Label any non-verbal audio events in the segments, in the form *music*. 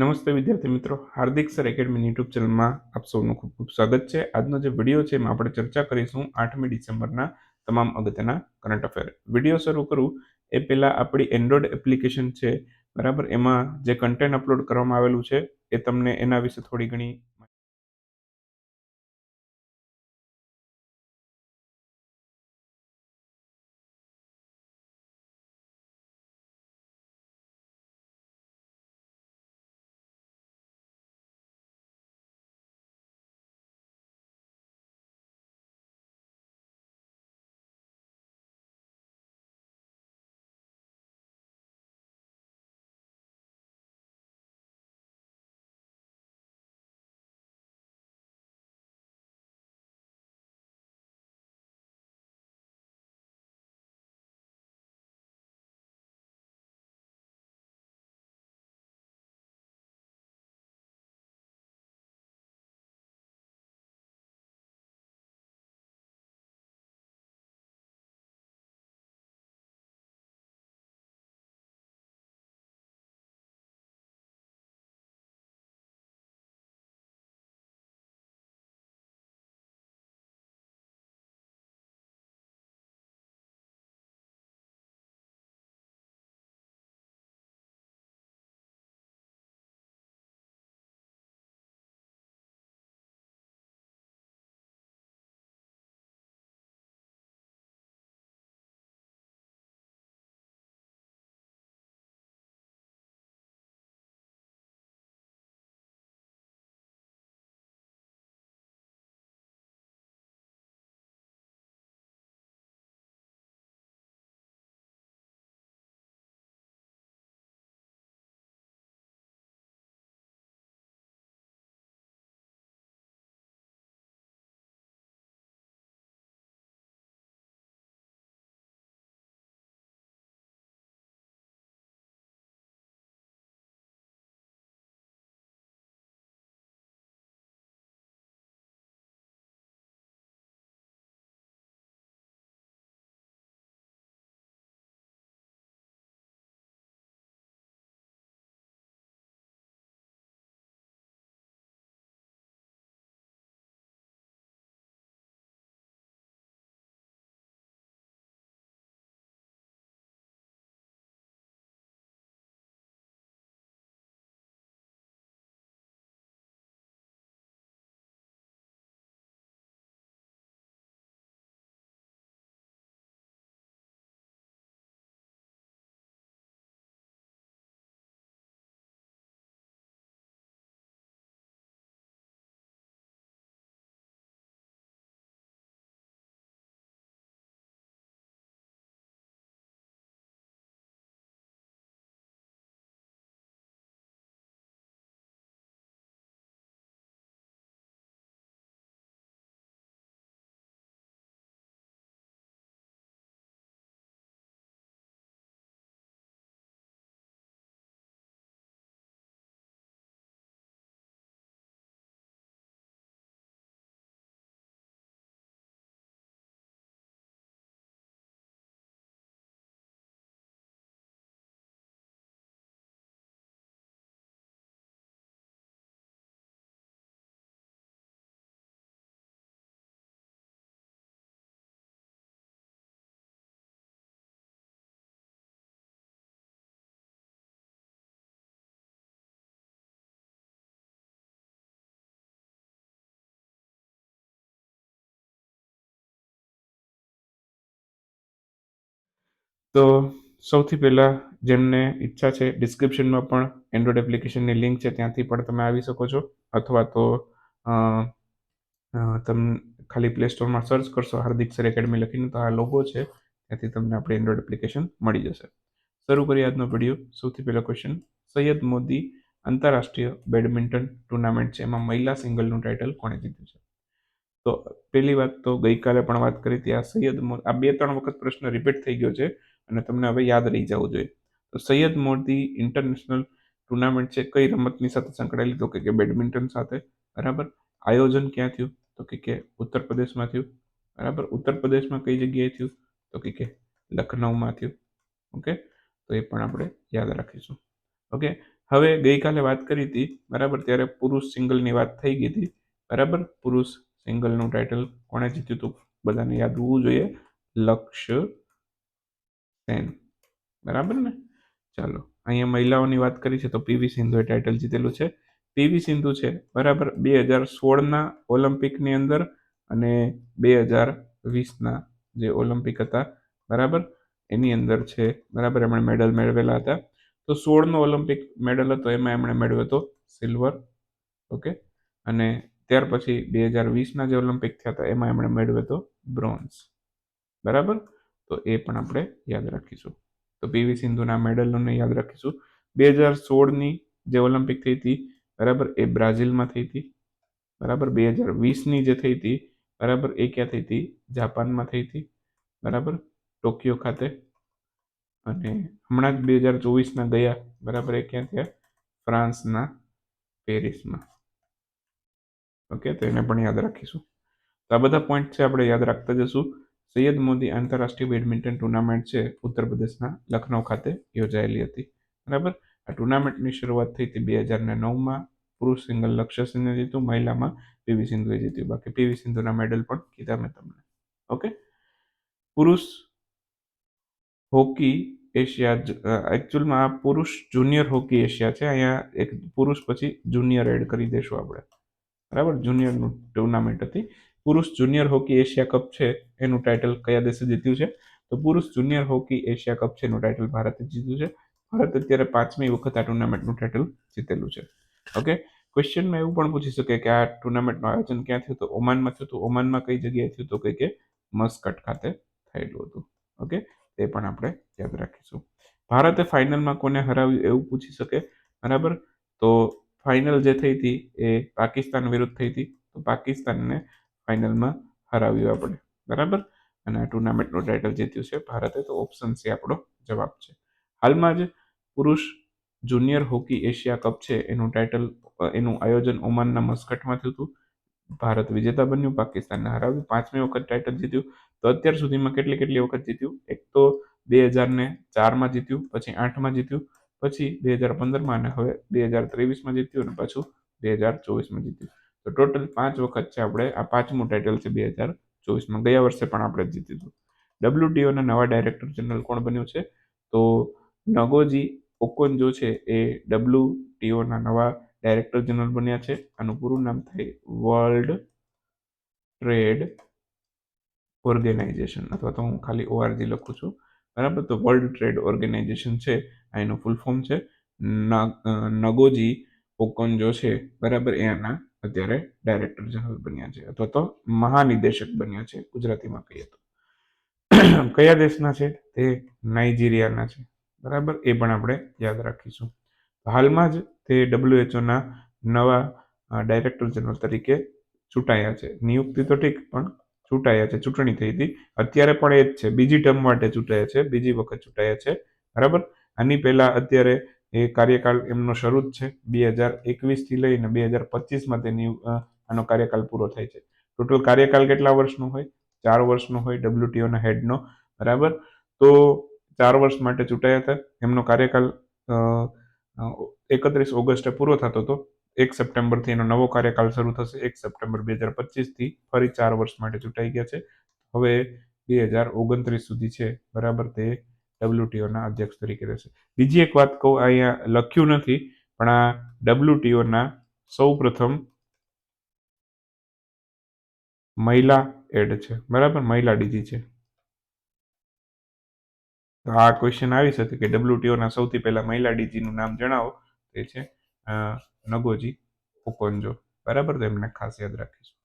નમસ્તે વિદ્યાર્થી મિત્રો, હાર્દિક સર એકેડમી યુટ્યુબ ચેનલમાં આપ સૌનું ખૂબ ખૂબ સ્વાગત છે. આજનો જે વીડિયો છે એમાં આપણે ચર્ચા કરીશું આઠમી ડિસેમ્બરના તમામ અગત્યના કરંટ અફેર વીડિયો શરૂ કરું, એ પહેલાં આપણી એન્ડ્રોઈડ એપ્લિકેશન છે. બરાબર? એમાં જે કન્ટેન્ટ અપલોડ કરવામાં આવેલું છે, એ તમને એના વિશે થોડી ઘણી તો સૌથી પહેલાં જેમને ઈચ્છા છે ડિસ્ક્રિપ્શનમાં પણ એન્ડ્રોઈડ એપ્લિકેશનની લિંક છે, ત્યાંથી પણ તમે આવી શકો છો. અથવા તો તમે ખાલી પ્લે સ્ટોરમાં સર્ચ કરશો, હાર્દિક સર એકેડમી લખીને, તો આ લોગો છે. ત્યાંથી તમને આપણી એન્ડ્રોઈડ એપ્લિકેશન મળી જશે. શરૂ કરીએ આજનો વીડિયો સૌથી પહેલો ક્વેશ્ચન સૈયદ મોદી આંતરરાષ્ટ્રીય બેડમિન્ટન ટુર્નામેન્ટ છે. એમાં મહિલા સિંગલનું ટાઇટલ કોણે જીત્યું છે? તો પહેલી વાત તો ગઈકાલે પણ વાત કરી હતી આ સૈયદ આ બે ત્રણ વખત પ્રશ્ન રિપીટ થઈ ગયો છે. અને તમને હવે યાદ રહી જવું જોઈએ. તો સૈયદ મોરદી ઇન્ટરનેશનલ ટુર્નામેન્ટ છે, કઈ રમતની સાથે સંકળાયેલી? તો કે બેડમિન્ટન સાથે, બરાબર? આયોજન ક્યાં થયું? તો કે ઉત્તર પ્રદેશમાં થયું, બરાબર? ઉત્તર પ્રદેશમાં કઈ જગ્યાએ થયું? તો કે લખનઉમાં થયું, ઓકે? તો એ પણ આપણે યાદ રાખીશું, ઓકે? હવે ગઈકાલે વાત કરી હતી, બરાબર? ત્યારે પુરુષ સિંગલની વાત થઈ ગઈ હતી, બરાબર? પુરુષ સિંગલનું ટાઇટલ કોણે જીત્યું હતું? બધાને યાદ હોવું જોઈએ. લક્ષ્ય સેન બરાબર ને? ચાલો, અહીંયા મહિલાઓની વાત કરી છે તો પીવી સિંધુએ ટાઇટલ જીતેલું છે. પીવી સિંધુ છે, બરાબર, બે હજાર સોળના ઓલિમ્પિકની અંદર અને બે હજાર વીસના જે ઓલિમ્પિક હતા, બરાબર, એની અંદર છે, બરાબર, એમણે મેડલ મેળવેલા હતા. તો સોળનો ઓલિમ્પિક મેડલ હતો, એમાં એમણે મેળવ્યો હતો સિલ્વર, ઓકે? અને ત્યાર પછી બે હજાર વીસના જે ઓલિમ્પિક થયા હતા, એમાં એમણે મેળવ્યો હતો બ્રોન્ઝ, બરાબર? તો એ પણ આપણે યાદ રાખીશું. તો પીવી સિંધુના મેડલોને યાદ રાખીશું. બે હજાર સોળની જે ઓલિમ્પિક થઈ હતી, બરાબર, એ બ્રાઝિલમાં થઈ હતી. બરાબર, બે હજાર વીસની જે થઈ હતી, બરાબર, એ ક્યાં થઈ હતી? જાપાનમાં થઈ હતી. બરાબર, ટોક્યો ખાતે. અને હમણાં જ બે હજાર ચોવીસના ગયા, બરાબર, એ ક્યાં થયા? ફ્રાન્સના પેરિસમાં. ઓકે, તો એને પણ યાદ રાખીશું. તો આ બધા પોઈન્ટ છે, આપણે યાદ રાખતા જશું. સૈયદ મોદી આંતરરાષ્ટ્રીય બેડમિન્ટન ટુર્નામેન્ટ છે ઉત્તર પ્રદેશના લખનૌ ખાતે યોજાયેલી હતી. બરાબર? આ ટુર્નામેન્ટની શરૂઆત થઈ હતી બે હજાર ને નવમાં. પુરુષ સિંગલ લક્ષ્ય સિંહે જીત્યું, મહિલામાં પીવી સિંધુએ જીત્યું. બાકી પીવી સિંધુના મેડલ પણ કીધા મેં તમને. ઓકે? પુરુષ હોકી એશિયા એકચ્યુઅલમાં આ પુરુષ જુનિયર હોકી એશિયા છે. અહીંયા એક પુરુષ પછી જુનિયર એડ કરી દઈશું આપણે. બરાબર? જુનિયરનું ટુર્નામેન્ટ હતી. પુરુષ જુનિયર હોકી એશિયા કપ છે, એનું ટાઇટલ કયા દેશે જીત્યું છે? તો પુરુષ જુનિયર હોકી એશિયા કપ છે, એનું ટાઇટલ ભારતે જીત્યું છે. ભારત અત્યારે પાંચમી વખત આ ટુર્નામેન્ટનું ટાઇટલ જીતેલું છે. ઓકે ક્વેશ્ચનમાં એવું પણ પૂછી શકે કે આ ટુર્નામેન્ટનું આયોજન ક્યાં થયું તો ઓમાનમાં થયું હતું? ઓમાનમાં કઈ જગ્યાએ થયું તો કઈ કે મસ્કટ ખાતે થયેલું હતું. ઓકે તે પણ આપણે યાદ રાખીશું. ભારતે ફાઇનલમાં કોને હરાવ્યું એવું પૂછી શકે? બરાબર? તો ફાઇનલ જે થઈ હતી એ પાકિસ્તાન વિરુદ્ધ થઈ હતી. તો પાકિસ્તાનને ફાઇનલમાં હરાવ્યું આપણે બરાબર? અને આ ટુર્નામેન્ટનું ટાઇટલ જીત્યું છે ભારતે, તો ઓપ્શન સી આપણો જવાબ છે. હાલમાં જ પુરુષ જુનિયર હોકી એશિયા કપ છે, એનું ટાઇટલ એનું આયોજન ઓમાનના મસ્કટમાં થયું હતું. ભારત વિજેતા બન્યું, પાકિસ્તાનને હરાવ્યું. પાંચમી વખત ટાઇટલ જીત્યું. તો અત્યાર સુધીમાં કેટલી કેટલી વખત જીત્યું? એક તો બે હજારને ચારમાં જીત્યું, પછી આઠમાં જીત્યું, પછી બે હજાર પંદરમાં, અને હવે બે હજાર ત્રેવીસમાં જીત્યું, અને પાછું બે હજાર ચોવીસમાં જીત્યું. તો ટોટલ પાંચ વખત છે આપણે આ પાંચમું ટાઇટલ છે બે હજાર ચોવીસમાં ગયા વર્ષે પણ આપણે જીત્યું હતું ડબલ્યુટીઓના નવા ડાયરેક્ટર જનરલ કોણ બન્યું છે? તો નગોજી ઓકોન્જો છે એ ડબલ્યુટીઓના નવા ડાયરેક્ટર જનરલ બન્યા છે. આનું પૂરું નામ થાય વર્લ્ડ ટ્રેડ ઓર્ગેનાઇઝેશન અથવા તો હું ખાલી ઓઆરજી લખું છું. બરાબર? તો વર્લ્ડ ટ્રેડ ઓર્ગેનાઇઝેશન છે. આ એનું ફૂલ ફોર્મ છે. નગોજી ઓકોન્જો છે. બરાબર? એ આના અત્યારે ડાયરેક્ટર જનરલ બન્યા છે અથવા તો મહાનિદેશક બન્યા છે ગુજરાતીમાં કહીએ તો. *clears throat* કયા દેશના છે તે નાઇજીરિયાના છે. બરાબર? એ પણ આપણે યાદ રાખીશું. હાલમાં જ તે ડબ્લ્યુએચઓના નવા ડાયરેક્ટર જનરલ તરીકે ચૂંટાયા છે. નિયુક્તિ તો ઠીક પણ ચૂંટાયા છે. ચૂંટણી થઈ હતી. અત્યારે પણ એ જ છે. બીજી ટર્મ માટે ચૂંટાયા છે. બીજી વખત ચૂંટાયા છે. બરાબર? આની પહેલા અત્યારે એ કાર્યકાળ એમનો શરૂ જ છે બે હજાર એકવીસથી લઈને બે હજાર પચીસમાં તેની આનો કાર્યકાળ પૂરો થાય છે. ટોટલ કાર્યકાળ કેટલા વર્ષનો હોય? ચાર વર્ષનો હોય ડબ્લ્યુટીઓના હેડનો બરાબર? તો ચાર વર્ષ માટે ચૂંટાયા હતા. એમનો કાર્યકાળ એકત્રીસ ઓગસ્ટે પૂરો થતો હતો. એક સપ્ટેમ્બરથી એનો નવો કાર્યકાળ શરૂ થશે. એક સપ્ટેમ્બર બે હજાર પચીસથી ફરી ચાર વર્ષ માટે ચૂંટાઈ ગયા છે. હવે બે હજાર ઓગણત્રીસ સુધી છે. બરાબર? તે ડબ્લ્યુટીઓના અધ્યક્ષ તરીકે રહેશે. બીજી એક વાત કહું, અહીંયા લખ્યું નથી, પણ આ ડબ્લ્યુટીઓના સૌ પ્રથમ મહિલા એડ છે. બરાબર? મહિલા ડીજી છે. તો આ ક્વેશ્ચન આવી શકે કે ડબ્લ્યુટીઓના સૌથી પહેલા મહિલા ડીજીનું નામ જણાવો. તે છે નગોજી ઓકોન્જો બરાબર? તો ખાસ યાદ રાખીશું.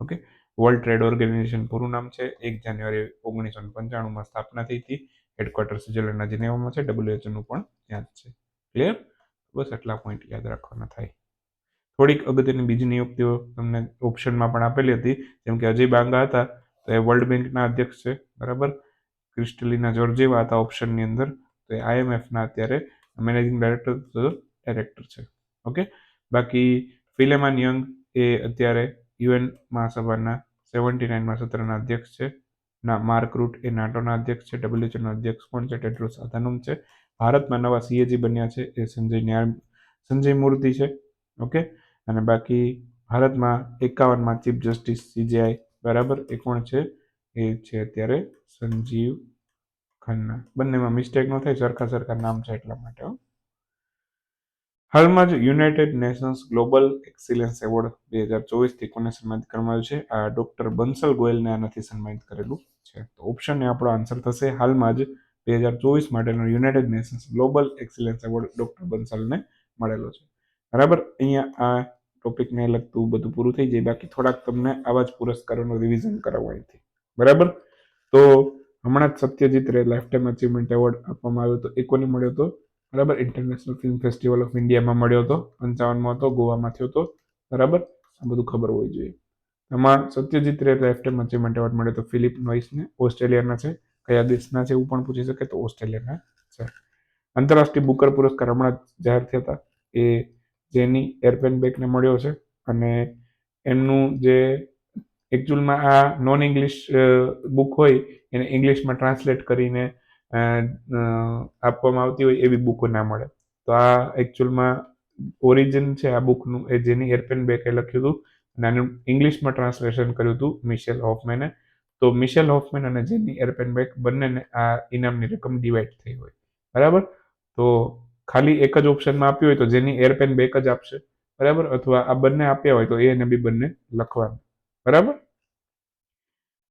ઓકે? વર્લ્ડ ટ્રેડ ઓર્ગેનાઇઝેશન પૂરું નામ છે. એક જાન્યુઆરી ઓગણીસો પંચાણુંમાં સ્થાપના થઈ હતી. હેડક્વાર્ટર સ્વિટરલેન્ડના જેનેવામાં છે ડબ્લ્યુએચઓનું પણ ત્યાં જ છે. ક્લિયર બસ આટલા પોઈન્ટ યાદ રાખવાના થાય. થોડીક અગત્યની બીજી નિયુક્તિઓ તમને ઓપ્શનમાં પણ આપેલી હતી. જેમ કે અજય બાંગા હતા, તો એ વર્લ્ડ બેંકના અધ્યક્ષ છે, બરાબર? ક્રિસ્ટલીના જોર્જેવા હતા ઓપ્શનની અંદર, તો એ આઈએમએફના અત્યારે મેનેજિંગ ડાયરેક્ટર ડાયરેક્ટર છે. ઓકે બાકી ફિલેમાન યંગ એ અત્યારે યુએન મહાસભાના સેવન્ટી નાઇનમાં સત્રના અધ્યક્ષ છે. ના, માર્ક રૂટ એ નાટોના અધ્યક્ષ છે ડબ્લ્યુએચઓના અધ્યક્ષ કોણ છે, ટેડ્રોસ અધાનુમ છે. ભારતમાં નવા સીએજી બન્યા છે, એ સંજય ન્યાય સંજય મૂર્તિ છે, ઓકે? અને બાકી ભારતમાં એકાવનમાં ચીફ જસ્ટિસ સીજીઆઈ બરાબર? એ કોણ છે? એ છે અત્યારે સંજીવ ખન્ના. બંનેમાં મિસ્ટેક ન થાય, સરખા સરખા નામ છે એટલા માટે હાલમાં જ United Nations global excellence award બે હજાર ચોવીસથી કોને સન્માનિત કરવામાં આવ્યું છે? આ ડૉક્ટર બંસલ ગોયલને આનાથી સન્માનિત કરેલું. છે. તો ઓપ્શન એ આપણો આન્સર થશે હાલમાં જ બે હજાર ચોવીસ માટેનો United Nations global excellence award doctor બંસલને મળેલો છે. બરાબર? અહીંયા આ ટોપિકને લગતું બધું પૂરું થઈ જાય. બાકી થોડાક તમને આવા જ પુરસ્કારોનું રિવિઝન કરાવવા અહીંથી બરાબર? તો હમણાં જ સત્યજીત રે લાઈફ ટાઈમ અચીવમેન્ટ એવોર્ડ આપવામાં આવ્યો હતો. એ કોને મળ્યો હતો? બરાબર? ઇન્ટરનેશનલ ફિલ્મ ફેસ્ટિવલ ઓફ ઇન્ડિયામાં મળ્યો હતો. પંચાવનમાં હતો. ગોવામાં થયો હતો. બરાબર? આ બધું ખબર હોવી જોઈએ. એમાં સત્યજીત રે લાઈફ ટાઈમ અચીવમેન્ટ એવોર્ડ મળ્યો તો ફિલિપ નોઇસને, ઓસ્ટ્રેલિયાના છે, કયા દેશના છે એવું પણ પૂછી શકે તો ઓસ્ટ્રેલિયાના છે. આંતરરાષ્ટ્રીય બુકર પુરસ્કાર હમણાં જાહેર થયા હતા. એ જેની એરપેન બેકને મળ્યો છે અને એમનું જે એકચ્યુઅલમાં આ નોન ઇંગ્લિશ બુક હોય એને ઇંગ્લિશમાં ટ્રાન્સલેટ કરીને આપવામાં આવતી હોય એવી બુકો ના મળે. તો આ એકચ્યુઅલમાં ઓરિજિન છે આ બુકનું એ જેની એરપેન બેકે લખ્યું હતું. અને આનું ઇંગ્લિશમાં ટ્રાન્સલેશન કર્યું હતું મિશેલ હોફમેને તો મિશેલ હોફમેન અને જેની એરપેન બેક બંનેને આ ઇનામની રકમ ડિવાઈડ થઈ હોય. બરાબર? તો ખાલી એક જ ઓપ્શનમાં આપ્યું હોય તો જેની એરપેન બેક જ આપશે. બરાબર? અથવા આ બંને આપ્યા હોય તો એ અને બી બંને લખવાનું. બરાબર?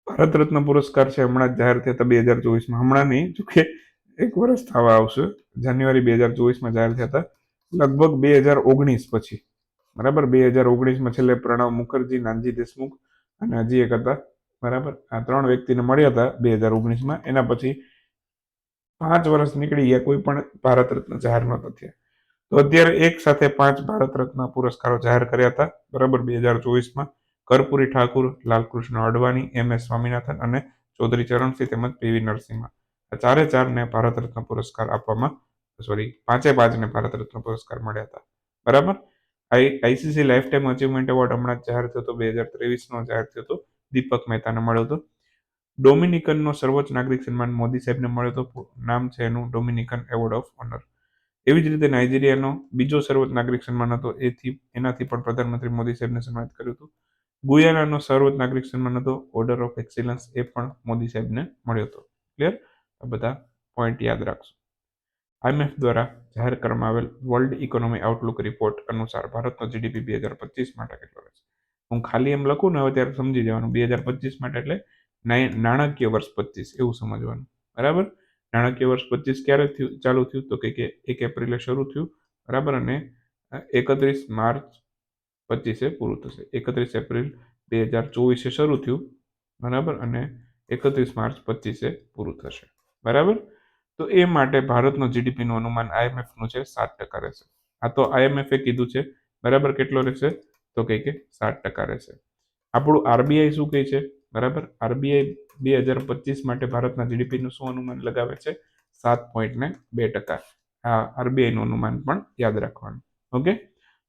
ભારત રત્ન પુરસ્કાર છે હમણાં જ જાહેર થયા હતા બે હજાર ચોવીસમાં. હમણાં નહીં, જોકે એક વર્ષ થવા આવશે. જાન્યુઆરી બે હજાર ચોવીસમાં જાહેર થયા હતા. લગભગ બે હજાર ઓગણીસ પછી. બરાબર? બે હજાર ઓગણીસમાં છેલ્લે પ્રણવ મુખર્જી, નાનજી દેશમુખ અને હજી એક હતા બરાબર? આ ત્રણ વ્યક્તિને મળ્યા હતા બે હજાર ઓગણીસમાં. એના પછી પાંચ વર્ષ નીકળી ગયા, કોઈ પણ ભારત રત્ન જાહેર નહોતા થયા. તો અત્યારે એક સાથે પાંચ ભારત રત્ન પુરસ્કારો જાહેર કર્યા હતા. બરાબર? બે હજાર ચોવીસમાં કર્પુરી ઠાકુર, લાલકૃષ્ણ અડવાણી, એમ એસ સ્વામિનાથન અને ચૌધરી ચરણસિંહ તેમજ પીવી નરસિંહમાં આ ચારે ચારને ભારત રત્ન પુરસ્કાર આપવામાં, સોરી, પાંચે પાંચને ભારત રત્ન પુરસ્કાર મળ્યા હતા. બરાબર? I ICC lifetime achievement award હમણાં જાહેર થયો હતો, બે હજાર ત્રેવીસનો જાહેર થયો હતો, દીપક મહેતાને મળ્યો હતો. ડોમિનિકનનો સર્વોચ્ચ નાગરિક સન્માન મોદી સાહેબને મળ્યો હતો નામ છે એનું ડોમિનિકન એવોર્ડ ઓફ ઓનર. એવી જ રીતે નાઇજીરિયાનો બીજો સર્વોચ્ચ નાગરિક સન્માન હતો, એથી, એનાથી પણ પ્રધાનમંત્રી મોદી સાહેબને સન્માનિત કર્યું હતું. ગુયાનાનો સર્વોચ્ચ નાગરિક સન્માન હતો, ઓર્ડર ઓફ એક્સિલન્સ એ પણ મોદી સાહેબને મળ્યો હતો. ક્લિયર? આ બધા પોઈન્ટ યાદ રાખજો આઈએમએફ દ્વારા જાહેર કરવામાં આવેલ વર્લ્ડ ઇકોનોમી આઉટલુક રિપોર્ટ અનુસાર ભારતનો જીડીપી બે હજાર પચીસ માટે કેટલો રહેશે? હું ખાલી એમ લખું ને હવે ત્યારે સમજી જવાનું. બે હજાર પચીસ માટે એટલે નાણાકીય વર્ષ પચીસ, એવું સમજવાનું. બરાબર? નાણાકીય વર્ષ પચીસ ક્યારે થયું, ચાલુ થયું? તો કે એક એપ્રિલે શરૂ થયું. બરાબર? અને એકત્રીસ માર્ચ પચીસે પૂરું થશે. એકત્રીસ એપ્રિલ બે હજાર ચોવીસે શરૂ થયું. બરાબર? અને એકત્રીસ માર્ચ પચીસે પૂરું થશે. બરાબર? તો એ માટે ભારતનો જીડીપીનું અનુમાન આઈએમએફનું છે સાત ટકા રહેશે. આ તો આઈએમએફે કીધું છે, બરાબર કેટલો રહેશે? તો કહે કે સાત ટકા રહેશે. આપણું આરબીઆઈ શું કહે છે? બરાબર? આરબીઆઈ બે હજાર પચીસ માટે ભારતના જીડીપીનું શું અનુમાન લગાવે છે? સાત પોઈન્ટ ને બે ટકા. આ આરબીઆઈનું અનુમાન પણ યાદ રાખવાનું. ઓકે?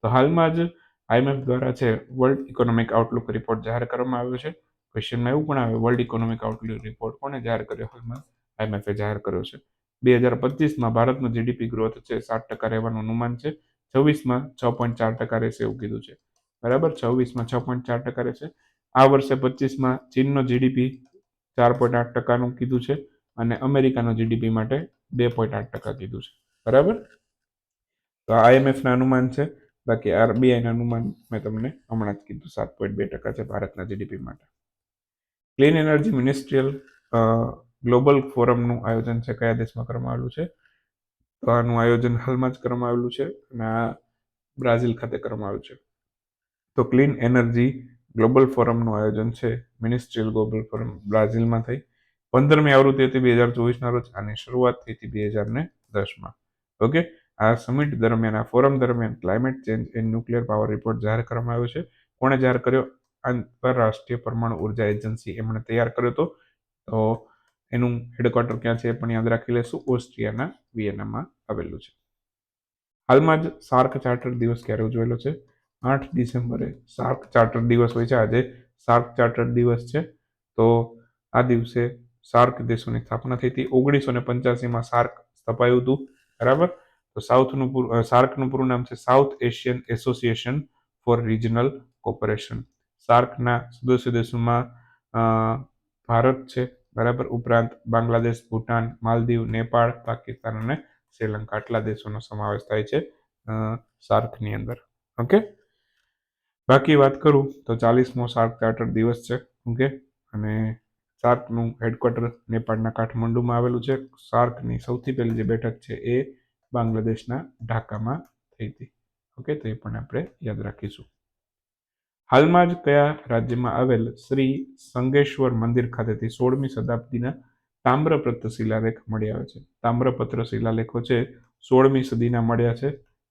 તો હાલમાં જ આઈએમએફ દ્વારા છે વર્લ્ડ ઇકોનોમિક આઉટલુક રિપોર્ટ જાહેર કરવામાં આવ્યો છે. ક્વેશ્ચનમાં એવું પણ આવે વર્લ્ડ ઇકોનોમિક આઉટલુક રિપોર્ટ કોને જાહેર કર્યો? હાલમાં આઈએમએફે જાહેર કર્યો છે. બે હજાર પચીસમાં ભારતનો જીડીપી ગ્રોથ છે સાત ટકા રહેવાનું અનુમાન છે. છવ્વીસમાં છ પોઈન્ટ ચાર ટકા રહેશે એવું કીધું છે. બરાબર? છવ્વીસમાં છ પોઈન્ટ ચાર ટકા રહેશે. આ વર્ષે પચીસમાં ચીનનો જીડીપી ચાર પોઈન્ટ આઠ ટકાનું કીધું છે અને અમેરિકાનો જીડીપી માટે બે પોઈન્ટ આઠ ટકા કીધું છે. બરાબર? તો આઈએમએફના અનુમાન છે. બાકી આરબીઆઈના અનુમાન મેં તમને હમણાં જ કીધું, સાત પોઈન્ટ બે ટકા છે ભારતના જીડીપી માટે. ક્લીન એનર્જી મિનિસ્ટ્રીયલ ગ્લોબલ ફોરમનું આયોજન છે કયા દેશમાં કરવામાં આવેલું છે? તો આનું આયોજન હાલમાં જ કરવામાં આવેલું છે અને આ બ્રાઝિલ ખાતે કરવામાં આવ્યું છે. તો ક્લીન એનર્જી ગ્લોબલ ફોરમનું આયોજન છે, મિનિસ્ટ્રીયલ ગ્લોબલ ફોરમ બ્રાઝિલમાં થઈ. પંદરમી આવૃત્તિ હતી બે હજાર ચોવીસના રોજ, આની શરૂઆત થઈ હતી બે હજાર ને દસમાં. ઓકે? આ સમિટ દરમિયાન, આ ફોરમ દરમિયાન climate change and nuclear power report જાહેર કરવામાં આવ્યો છે. કોણે જાહેર કર્યો? આંતરરાષ્ટ્રીય પરમાણુ ઊર્જા એજન્સી એમણે તૈયાર કર્યો હતો. તો એનું હેડક્વાર્ટર ક્યાં છે એ પણ યાદ રાખી લેશું. ઓસ્ટ્રિયાના વિયેનામાં આવેલું છે. હાલમાં જ સાર્ક ચાર્ટર દિવસ ક્યારે ઉજવેલો છે? આઠ ડિસેમ્બરે. સાર્ક ચાર્ટર દિવસ હોય છે. આજે સાર્ક ચાર્ટર દિવસ છે. તો આ દિવસે સાર્ક દેશોની સ્થાપના થઈ હતી. ઓગણીસો ને પંચ્યાસીમાં સાર્ક સ્થપાયું હતું. બરાબર? તો સાઉથનું સાર્કનું પૂરું નામ છે South Asian Association for Regional Cooperation. સાર્કના સદસ્ય દેશોમાં ભારત છે. બરાબર? ઉપરાંત બાંગ્લાદેશ, ભૂટાન, માલદીવ, નેપાળ, પાકિસ્તાન અને શ્રીલંકા. આટલા દેશોનો સમાવેશ થાય છે સાર્કની અંદર. ઓકે? બાકી વાત કરું તો ચાલીસમો સાર્ક ચાર્ટર દિવસ છે, ઓકે? અને સાર્કનું હેડક્વાર્ટર નેપાળના કાઠમંડુમાં આવેલું છે. સાર્કની સૌથી પહેલી જે બેઠક છે એ બાંગ્લાદેશના ઢાકામાં થઈ હતી. ઓકે? તો એ પણ આપણે યાદ રાખીશું. હાલમાં જ કયા રાજ્યમાં આવેલ શ્રી સંગેશ્વર મંદિર ખાતેથી સોળમી શતાબ્દીના તામ્રપત્ર શિલાલેખ મળી આવે છે. તામ્રપત્ર શિલાલેખો છે સોળમી સદીના મળ્યા છે,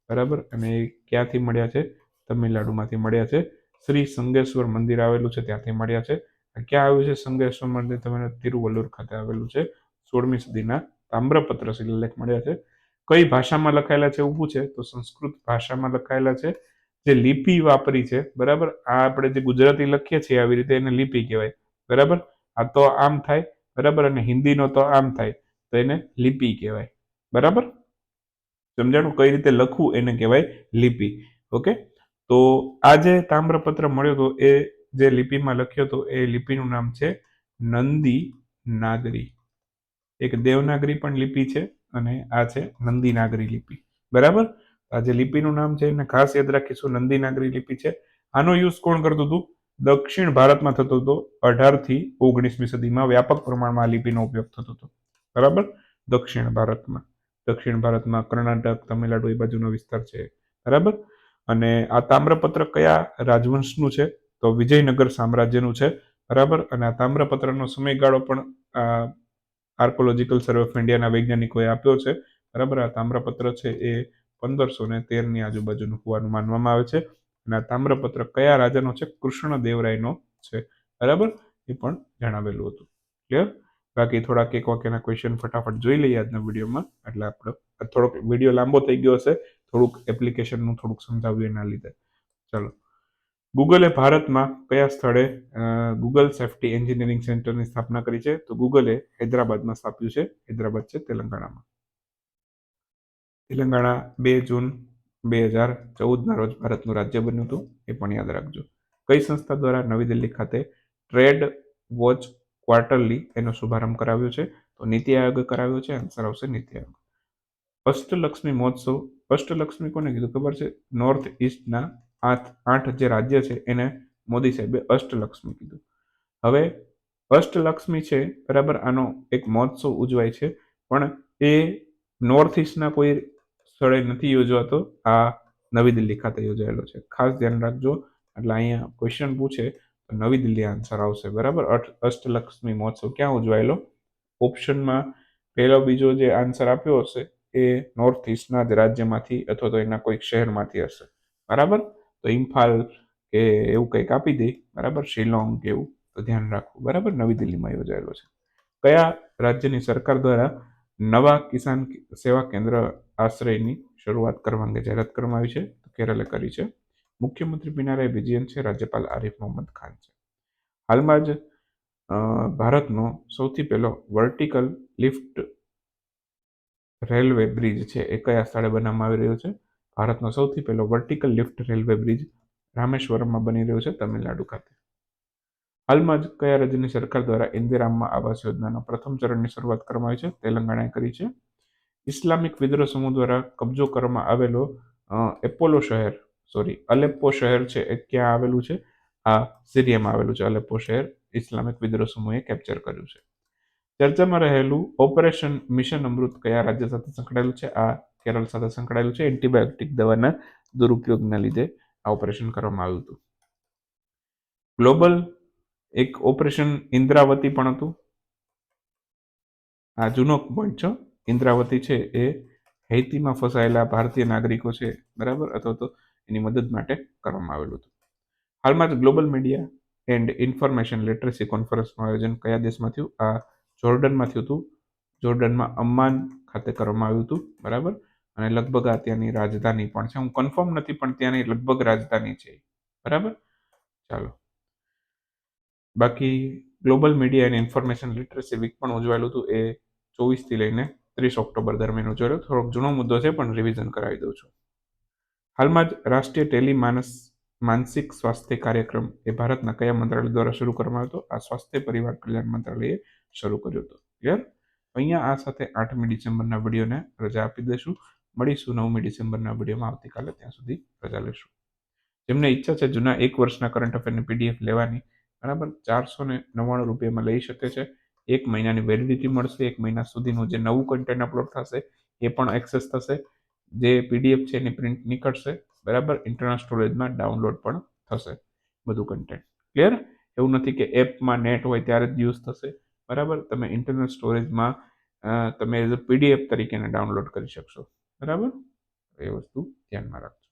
બરાબર? અને એ ક્યાંથી મળ્યા છે? તમિલનાડુમાંથી મળ્યા છે. શ્રી સંગેશ્વર મંદિર આવેલું છે, ત્યાંથી મળ્યા છે. ક્યાં આવ્યું છે? સંગેશ્વર મંદિર તમે તિરુવલ્લુર ખાતે આવેલું છે. સોળમી સદીના તામ્રપત્ર શિલાલેખ મળ્યા છે. કઈ ભાષામાં લખાયેલા છે? એવું પૂછે તો સંસ્કૃત ભાષામાં લખાયેલા છે. જે લિપિ વાપરી છે, બરાબર? આ આપણે જે ગુજરાતી લખીએ છીએ, આવી રીતે એને લિપિ કહેવાય, બરાબર? આ તો આમ થાય, બરાબર? અને હિન્દીનો તો આમ થાય, તો એને લિપિ કહેવાય, બરાબર? સમજાણું? કઈ રીતે લખવું એને કહેવાય લિપિ, ઓકે? તો આ જે તામ્રપત્ર મળ્યો હતો એ જે લિપિમાં લખ્યો હતો એ લિપિનું નામ છે નંદી નાગરી. એક દેવનાગરી પણ લિપિ છે અને આ છે નંદી નાગરી લિપિ, બરાબર? આ જે લિપિનું નામ છે, એને ખાસ યાદ રાખીશું. નંદીનાગરી લિપિ છે. આનો યુઝ કોણ કરતું હતું? દક્ષિણ ભારતમાં થતો હતો અઢારથી ઓગણીસમી સદીમાં વ્યાપક પ્રમાણમાં આ લિપિનો ઉપયોગ થતો હતો. બરાબર? દક્ષિણ ભારતમાં. દક્ષિણ ભારતમાં કર્ણાટક, તમિલનાડુ એ બાજુનો વિસ્તાર છે. બરાબર? અને આ તામ્રપત્ર કયા રાજવંશનું છે? તો વિજયનગર સામ્રાજ્યનું છે. બરાબર? અને આ તામ્રપત્રનો સમયગાળો પણ આર્કોલોજીકલ સર્વે ઓફ ઇન્ડિયાના વૈજ્ઞાનિકોએ આપ્યો છે. બરાબર? આ તામ્રપત્ર છે એ પંદરસો ને તેરની આજુબાજુનું હોવાનું માનવામાં આવે છે. અને આ તામ્રપત્ર કયા રાજાનો છે? કૃષ્ણદેવરાયનો છે. બરાબર? એ પણ જણાવેલું હતું. ક્લિયર બાકી થોડાક એક વાક્યના ક્વેશ્ચન ફટાફટ જોઈ લઈએ આજના વિડીયોમાં. એટલે આપણો થોડોક વીડિયો લાંબો થઈ ગયો હશે. થોડુંક એપ્લિકેશનનું થોડુંક સમજાવ્યું એના લીધે. ચલો. ગૂગલે ભારતમાં કયા સ્થળે ગૂગલ સેફ્ટી એન્જિનિયરિંગ સેન્ટરની સ્થાપના કરી છે? તો ગૂગલે હૈદરાબાદમાં સ્થાપ્યું છે. હૈદરાબાદ છે તેલંગાણામાં. તેલંગાણા બે જૂન બે હજાર ચૌદના રોજ ભારતનું રાજ્ય બન્યું હતું, એ પણ યાદ રાખજો. કઈ સંસ્થા દ્વારા નવી દિલ્હી ખાતે ટ્રેડ વોચ ક્વાર્ટરલી એનો શુભારંભ કરાવ્યો છે? તો નીતિ આયોગે કરાવ્યો છે, આન્સર આવશે નીતિ આયોગ. અષ્ટલક્ષ્મી મહોત્સવ, અષ્ટલક્ષ્મી કોને કીધું ખબર છે? નોર્થ ઇસ્ટના આઠ આઠ જે રાજ્ય છે, એને મોદી સાહેબે અષ્ટલક્ષ્મી કીધું. હવે, અષ્ટલક્ષ્મી છે, બરાબર આનો એક મહોત્સવ ઉજવાય છે, પણ એ નોર્થ ઇસ્ટના કોઈ સ્થળે નથી યોજવાતો આ નવી દિલ્હી ખાતે યોજાયેલો છે. ખાસ ધ્યાન રાખજો. એટલે અહીંયા ક્વેશ્ચન પૂછે, તો નવી દિલ્હી આન્સર આવશે, બરાબર? અષ્ટલક્ષ્મી મહોત્સવ ક્યાં ઉજવાયેલો? ઓપ્શનમાં પહેલો બીજો જે આન્સર આપ્યો હશે, એ નોર્થ ઇસ્ટના જ રાજ્યમાંથી અથવા તો એના કોઈક શહેરમાંથી હશે. બરાબર? તો ઇમ્ફાલ કે એવું કંઈક આપી દે, બરાબર? શિલોંગ કે એવું, તો ધ્યાન રાખવું. બરાબર? નવી દિલ્હીમાં યોજાયેલો છે. કયા રાજ્યની સરકાર દ્વારા નવા કિસાન સેવા કેન્દ્ર આશ્રયની શરૂઆત કરવા અંગે જાહેરાત કરવામાં આવી છે. તો કેરલે કરી છે. મુખ્યમંત્રી પિનારાય વિજયન છે. રાજ્યપાલ આરિફ મોહમ્મદ ખાન છે. હાલમાં જ ભારતનો સૌથી પહેલો વર્ટિકલ લિફ્ટ રેલવે બ્રિજ છે. એ કયા સ્થળે બનાવવામાં આવી રહ્યો છે? ભારતનો સૌથી પહેલો વર્ટિકલ લિફ્ટ રેલવે બ્રિજ રામેશ્વરમમાં બની રહ્યો છે, તમિલનાડુ ખાતે. હાલમાં જ કયા રાજ્યની સરકાર દ્વારા ઇન્દિરામમાં આવાસ યોજનાના પ્રથમ ચરણની શરૂઆત કરવામાં આવી છે? તેલંગાણાએ કરી છે. ઇસ્લામિક વિદ્રોહ સમૂહ દ્વારા કબજો કરવામાં આવેલો એપોલો શહેર, સોરી, અલેપ્પો શહેર છે એ ક્યાં આવેલું છે? આ સિરિયામાં આવેલું છે. અલેપ્પો શહેર ઇસ્લામિક વિદ્રોહ સમૂહે કેપ્ચર કર્યું છે. ચર્ચામાં રહેલું ઓપરેશન મિશન અમૃત કયા રાજ્ય સાથે સંકળાયેલું છે? આ કેરળ સાથે સંકળાયેલું છે. એન્ટીબાયોટિક દવાના દુરુપયોગના લીધે આ ઓપરેશન કરવામાં આવ્યું હતું. ગ્લોબલ એક ઓપરેશન ઇન્દ્રાવતી પણ હતું. આ જૂનો પોઈન્ટ છે. ઇન્દ્રાવતી છે એ હૈતીમાં ફસાયેલા ભારતીય નાગરિકો છે, બરાબર? અથવા તો એની મદદ માટે કરવામાં આવેલું હતું. હાલમાં જ global media and information literacy કોન્ફરન્સનું આયોજન કયા દેશમાં થયું? આ જોર્ડનમાં થયું હતું. જોર્ડનમાં અમ્માન ખાતે કરવામાં આવ્યું હતું, બરાબર? અને લગભગ આ ત્યાંની રાજધાની પણ છે. હું કન્ફર્મ નથી, પણ ત્યાંની લગભગ રાજધાની છે બરાબર? ચાલો. બાકી global media and information literacy week પણ ઉજવાયેલું હતું એ ચોવીસથી લઈને ત્રીસ ઓક્ટોબર દરમિયાન ઉજવેલો થોડોક જૂનો મુદ્દો છે, પણ રિવિઝન કરાવી દઉં છું. હાલમાં જ રાષ્ટ્રીય ટેલી માનસ માનસિક સ્વાસ્થ્ય કાર્યક્રમ એ ભારતના કયા મંત્રાલય દ્વારા શરૂ કરવામાં આવ્યો હતો? આ સ્વાસ્થ્ય પરિવાર કલ્યાણ મંત્રાલયે શરૂ કર્યો હતો. ક્લિયર અહીંયા આ સાથે આઠમી ડિસેમ્બરના વિડીયોને રજા આપી દઈશું. મળીશું નવમી ડિસેમ્બરના વિડીયોમાં આવતીકાલે ત્યાં સુધી રજા લેશું જેમને ઈચ્છા છે, જૂના એક વર્ષના કરંટ અફેરની પીડીએફ લેવાની બરાબર? ચારસો ને નવ્વાણું રૂપિયામાં લઈ શકે છે. એક મહિનાની વેલિડિટી મળશે. એક મહિના સુધીનું જે નવું કન્ટેન્ટ અપલોડ થશે, એ પણ એક્સેસ થશે. જે પીડીએફ છે એની પ્રિન્ટ નીકળશે. બરાબર? ઇન્ટરનલ સ્ટોરેજમાં ડાઉનલોડ પણ થશે બધું કન્ટેન્ટ ક્લિયર એવું નથી કે એપમાં નેટ હોય ત્યારે જ યુઝ થશે. બરાબર? તમે ઇન્ટરનલ સ્ટોરેજમાં તમે એઝ અ પીડીએફ તરીકે ડાઉનલોડ કરી શકશો. બરાબર? એ વસ્તુ ધ્યાનમાં રાખજો.